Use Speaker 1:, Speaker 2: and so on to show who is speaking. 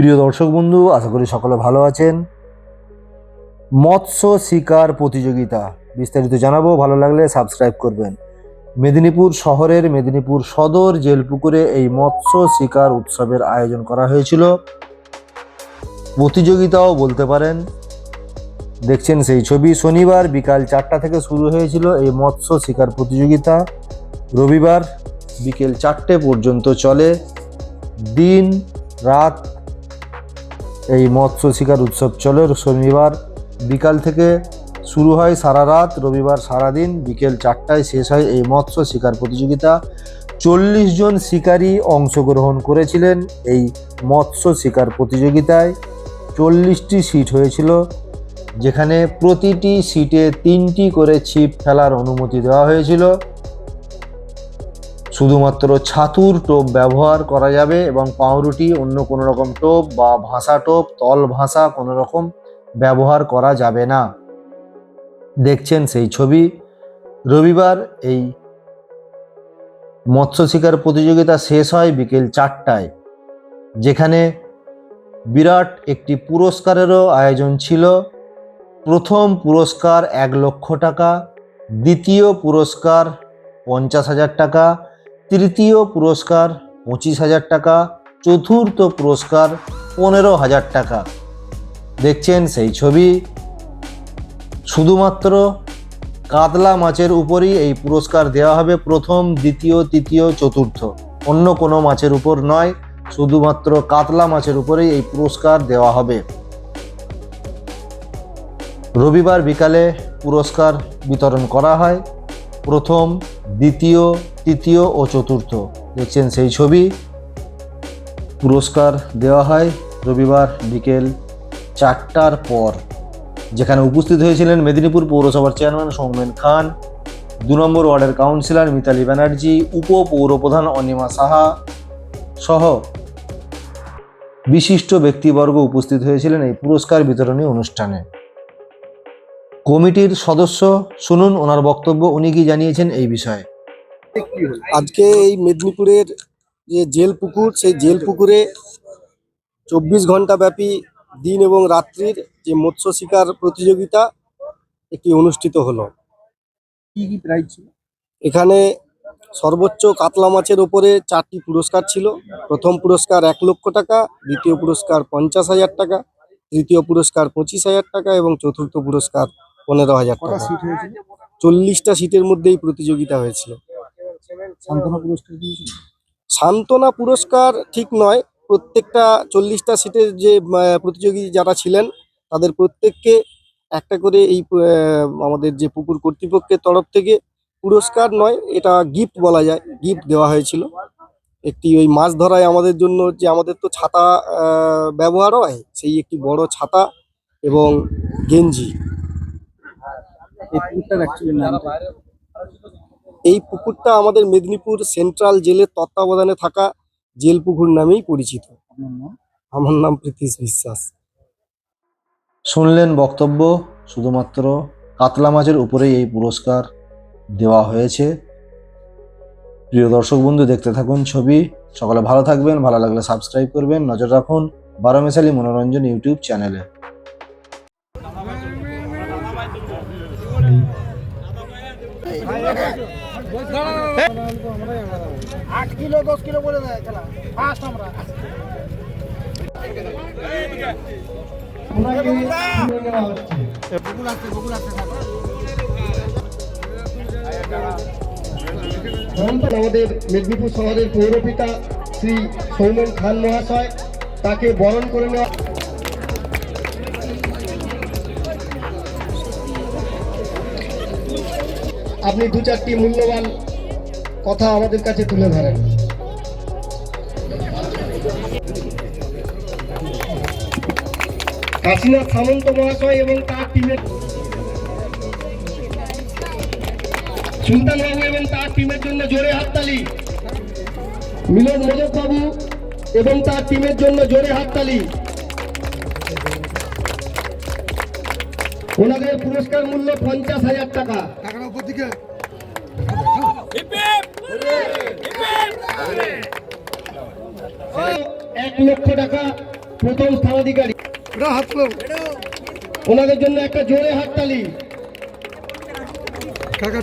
Speaker 1: প্রিয় দর্শক বন্ধু, আশা করি সকলে ভালো আছেন। মৎস্য শিকার প্রতিযোগিতা বিস্তারিত জানাব, ভালো লাগলে সাবস্ক্রাইব করবেন। মেদিনীপুর শহরের মেদিনীপুর সদর জেলপুকুরে এই মৎস্য শিকার উৎসবের আয়োজন করা হয়েছিল। প্রতিযোগিতাও বলতে পারেন। দেখছেন সেই ছবি, শনিবার বিকাল চারটা থেকে শুরু হয়েছিল এই মৎস্য শিকার প্রতিযোগিতা। রবিবার বিকেল চারটে পর্যন্ত চলে। দিন, রাত এই মৎস্য শিকার উৎসব চলে। শনিবার বিকাল থেকে শুরু হয় সারা রাত। রবিবার সারাদিন বিকেল চারটায় শেষ হয় এই মৎস্য শিকার প্রতিযোগিতা। চল্লিশ জন শিকারী অংশগ্রহণ করেছিলেন এই মৎস্য শিকার প্রতিযোগিতায়। চল্লিশটি সিট হয়েছিল, যেখানে প্রতিটি সিটে তিনটি করে ছিপ ফেলার অনুমতি দেওয়া হয়েছিল। শুধুমাত্র ছাতুর টোপ ব্যবহার করা যাবে এবং পাউরুটি, অন্য কোনো রকম টোপ বা ভাষা টোপ, তল ভাষা কোনো রকম ব্যবহার করা যাবে না। দেখছেন সেই ছবি। রবিবার এই মৎস্য শিকার প্রতিযোগিতা শেষ হয় বিকেল চারটায়, যেখানে বিরাট একটি পুরস্কারেরও আয়োজন ছিল। প্রথম পুরস্কার এক লক্ষ টাকা, দ্বিতীয় পুরস্কার পঞ্চাশ হাজার টাকা তৃতীয় পুরস্কার পঁচিশ হাজার টাকা, চতুর্থ পুরস্কার পনেরো হাজার টাকা। দেখছেন সেই ছবি? শুধুমাত্র কাতলা মাছের উপরই এই পুরস্কার দেওয়া হবে প্রথম, দ্বিতীয়, তৃতীয়, চতুর্থ। অন্য কোনো মাছের উপর নয়, শুধুমাত্র কাতলা মাছের উপরেই এই পুরস্কার দেওয়া হবে। রবিবার বিকালে পুরস্কার বিতরণ করা হয়। প্রথম দ্বিতীয়, তৃতীয় ও চতুর্থ। দেখছেন সেই ছবি। পুরস্কার দেওয়া হয় রবিবার বিকেল চারটার পর। যেখানে উপস্থিত হয়েছিলেন মেদিনীপুর পৌরসভার চেয়ারম্যান সৌমেন খান, দু নম্বর ওয়ার্ডের কাউন্সিলর মিতালি ব্যানার্জি উপ পৌরপ্রধান অনিমা সাহা সহ বিশিষ্ট ব্যক্তিবর্গ উপস্থিত হয়েছিলেন এই পুরস্কার বিতরণী অনুষ্ঠানে। কমিটির সদস্য শুনুন ওনার বক্তব্য উনি কি জানিয়েছেন এই বিষয়ে।
Speaker 2: আজকে এই মেদিনীপুরের যে জেল পুকুর সেই জেল পুকুরে চব্বিশ ঘণ্টা ব্যাপী দিন এবং রাত্রির যে মৎস্য শিকার প্রতিযোগিতা একটি অনুষ্ঠিত হলো।
Speaker 3: কি কি প্রাইজ ছিল?
Speaker 2: এখানে সর্বোচ্চ কাতলা মাছের ওপরে চারটি পুরস্কার ছিল। প্রথম পুরস্কার এক লক্ষ টাকা দ্বিতীয় পুরস্কার পঞ্চাশ হাজার টাকা তৃতীয় পুরস্কার পঁচিশ হাজার টাকা এবং চতুর্থ পুরস্কার পনেরো হাজার টাকা। চল্লিশটা সিটের মধ্যেই প্রতিযোগিতা হয়েছিল।
Speaker 3: সান্ত্বনা পুরস্কার
Speaker 2: ঠিক নয় প্রত্যেকটা চল্লিশটা সিটের যে প্রতিযোগী যারা ছিলেন তাদের প্রত্যেককে একটা করে এই আমাদের যে পুকুর কর্তৃপক্ষের তরফ থেকে পুরস্কার নয় এটা গিফট বলা যায়। গিফট দেওয়া হয়েছিল। একটি ওই মাছ ধরায় আমাদের জন্য যে আমাদের তো ছাতা ব্যবহার হয় সেই একটি বড় ছাতা এবং গেঞ্জি।
Speaker 3: এই পুকুরটার অ্যাকচুয়ালি নামটা
Speaker 2: এই পুকুরটা আমাদের মেদিনীপুর সেন্ট্রাল জেলের তত্ত্বাবধানে থাকা জেল পুকুর নামেই পরিচিত। আমার নাম প্রীতিশ বিশ্বাস।
Speaker 1: শুনলেন বক্তব্য শুধুমাত্র কাতলা মাছের উপরেই এই পুরস্কার দেওয়া হয়েছে। প্রিয় দর্শক বন্ধু দেখতে থাকুন ছবি। সকালে ভালো থাকবেন ভালো লাগলে সাবস্ক্রাইব করবেন। নজর রাখুন বারোমেশালী মনোরঞ্জন ইউটিউব চ্যানেলে।
Speaker 3: আট কিলো দশ কিলো বলে দেয় খেলা। ফার্স্ট আমরা।
Speaker 2: আমাদের মেদিনীপুর শহরের পৌরপিতা শ্রী সৌমেন খান মহাশয় তাকে বরণ করে নেওয়া আপনি দু চারটি মূল্যবান কথা আমাদের কাছে তুলে ধরেন। কাশীনাথ সামন্ত মহাশয় এবং তার টিমের সুলতান বাবু এবং তার টিমের জন্য জোরে হাততালি। মিলন বাবু এবং তার টিমের জন্য জোরে হাততালি। ওনাদের পুরস্কার মূল্য পঞ্চাশ হাজার টাকা।
Speaker 3: টাকার উপর দিকে।
Speaker 2: এক লক্ষ টাকা
Speaker 4: প্রথম স্থানাধিকারী। ওনাদের জন্য একটা জোরে হাততালি।
Speaker 5: কাকা